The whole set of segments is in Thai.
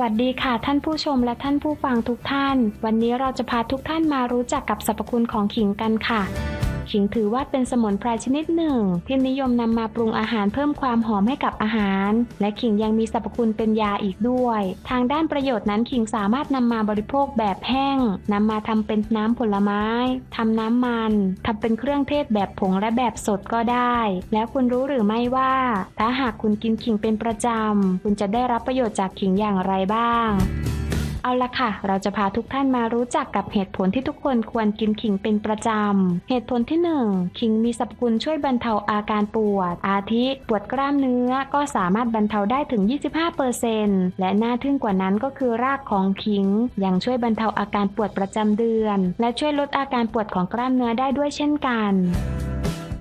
วัสดีค่ะท่านผู้ชมและท่านผู้ฟังทุกท่าน วันนี้เราจะพาทุกท่านมารู้จักกับสรรพคุณของขิงกันค่ะ ขิงถือว่าเป็นสมุนไพรชนิดหนึ่ง ที่นิยมนำมาปรุงอาหารเพิ่มความหอมให้กับอาหาร และขิงยังมีสรรพคุณเป็นยาอีกด้วย ทางด้านประโยชน์นั้นขิงสามารถนำมาบริโภคแบบแห้งนำมาทำเป็นน้ำผลไม้ทำน้ำมันทำเป็นเครื่องเทศแบบผงและแบบสดก็ได้ แล้วคุณรู้หรือไม่ว่า ถ้าหากคุณกินขิงเป็นประจำ คุณจะได้รับประโยชน์จากขิงอย่างไรบ้าง เอาละค่ะ เราจะพาทุกท่านมารู้จักกับเหตุผลที่ทุกคนควรกินขิงเป็นประจำ เหตุผลที่ 1 ขิงมีสรรพคุณช่วยบรรเทาอาการปวด อาทิ ปวดกล้ามเนื้อก็สามารถบรรเทาได้ถึง 25%และน่าทึ่งกว่านั้นก็คือรากของขิง ยังช่วยบรรเทาอาการปวดประจำเดือน และช่วยลดอาการปวดของกล้ามเนื้อได้ด้วยเช่นกัน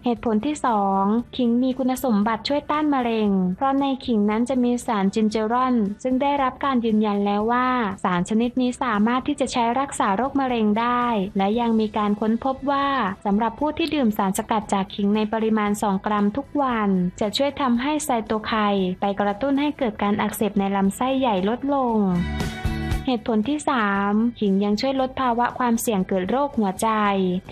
เหตุผลที่ 2 ขิงมีคุณสมบัติช่วยต้านมะเร็ง เพราะในขิงนั้นจะมีสารจินเจอรอน ซึ่งได้รับการยืนยันแล้วว่า สารชนิดนี้สามารถที่จะใช้รักษาโรคมะเร็งได้ และยังมีการค้นพบว่าสำหรับผู้ที่ดื่มสารสกัดจากขิงในปริมาณ 2 กรัมทุกวัน จะช่วยทำให้ไซโตไคน์ไปกระตุ้นให้เกิดการอักเสบในลำไส้ใหญ่ลดลง เหตุผลที่3ขิงยังช่วยลดภาวะความเสี่ยงเกิดโรคหัวใจ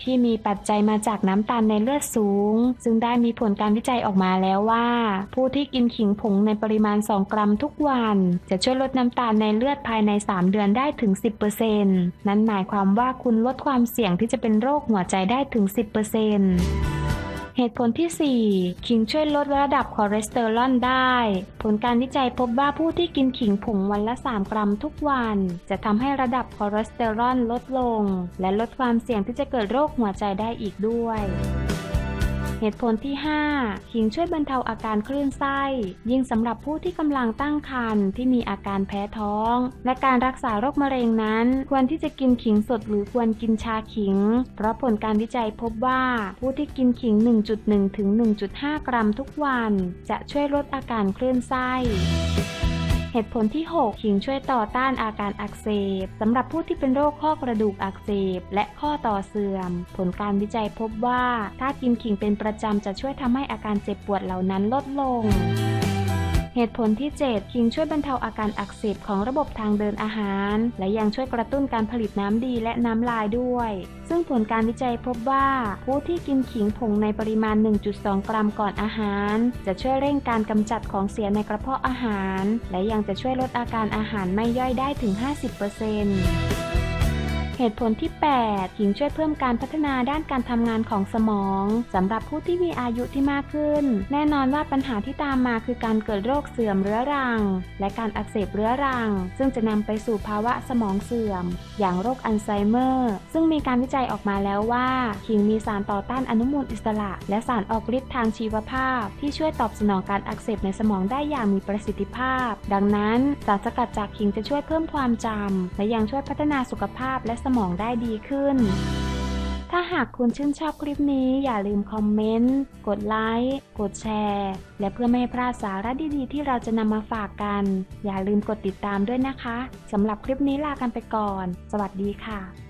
ที่มีปัจจัยมาจากน้ำตาลในเลือดสูง ซึ่งได้มีผลการวิจัยออกมาแล้วว่า ผู้ที่กินขิงผงในปริมาณ 2 กรัมทุกวัน จะช่วยลดน้ำตาลในเลือดภายใน 3 เดือนได้ถึง 10%นั่นหมายความว่าคุณลดความเสี่ยงที่จะเป็นโรคหัวใจได้ถึง 10% เหตุผลที่ 4 ขิงช่วยลดระดับคอเลสเตอรอลได้ ผลการวิจัยพบว่าผู้ที่กินขิงผงวันละ 3 กรัมทุกวัน จะทำให้ระดับคอเลสเตอรอลลดลง และลดความเสี่ยงที่จะเกิดโรคหัวใจได้อีกด้วย เหตุผลที่ 5 ขิงช่วยบรรเทาอาการคลื่นไส้ ยิ่งสำหรับผู้ที่กำลังตั้งครรภ์ที่มีอาการแพ้ท้อง และการรักษาโรคมะเร็งนั้น ควรที่จะกินขิงสดหรือควรกินชาขิง เพราะผลการวิจัยพบว่า ผู้ที่กินขิง 1.1 ถึง 1.5 กรัมทุกวัน จะช่วยลดอาการคลื่นไส้ เหตุผลที่ 6 ขิงช่วยต่อต้านอาการอักเสบสำหรับผู้ที่เป็นโรคข้อกระดูกอักเสบและข้อต่อเสื่อม ผลการวิจัยพบว่า ถ้ากินขิงเป็นประจำจะช่วยทำให้อาการเจ็บปวดเหล่านั้นลดลง เหตุผลที่7ขิงช่วยบรรเทาอาการอักเสบของระบบทางเดินอาหาร และยังช่วยกระตุ้นการผลิตน้ำดีและน้ำลายด้วย ซึ่งผลการวิจัยพบว่าผู้ที่กินขิงผงในปริมาณ 1.2 กรัมก่อนอาหาร จะช่วยเร่งการกำจัดของเสียในกระเพาะอาหาร และยังจะช่วยลดอาการอาหารไม่ย่อยได้ถึง 50% เหตุผลที่ 8 ขิงช่วยเพิ่มการพัฒนาด้านการทำงานของสมองสำหรับผู้ที่มีอายุที่มากขึ้น แน่นอนว่าปัญหาที่ตามมาคือการเกิดโรคเสื่อมเรื้อรัง และการอักเสบเรื้อรัง ซึ่งจะนำไปสู่ภาวะสมองเสื่อม อย่างโรคอัลไซเมอร์ ซึ่งมีการวิจัยออกมาแล้วว่า ขิงมีสารต่อต้านอนุมูลอิสระ และสารออกฤทธิ์ทางชีวภาพ ที่ช่วยตอบสนองการอักเสบในสมองได้อย่างมีประสิทธิภาพ ดังนั้นสารสกัดจากขิงจะช่วยเพิ่มความจำและยังช่วยพัฒนาสุขภาพและสมองได้ดีขึ้น ถ้าหากคุณชื่นชอบคลิปนี้อย่าลืมคอมเมนต์ กดไลค์ กดแชร์ และเพื่อไม่ให้พลาดสาระดีๆ ที่เราจะนำมาฝากกัน อย่าลืมกดติดตามด้วยนะคะสำหรับคลิปนี้ลากันไปก่อน สวัสดีค่ะ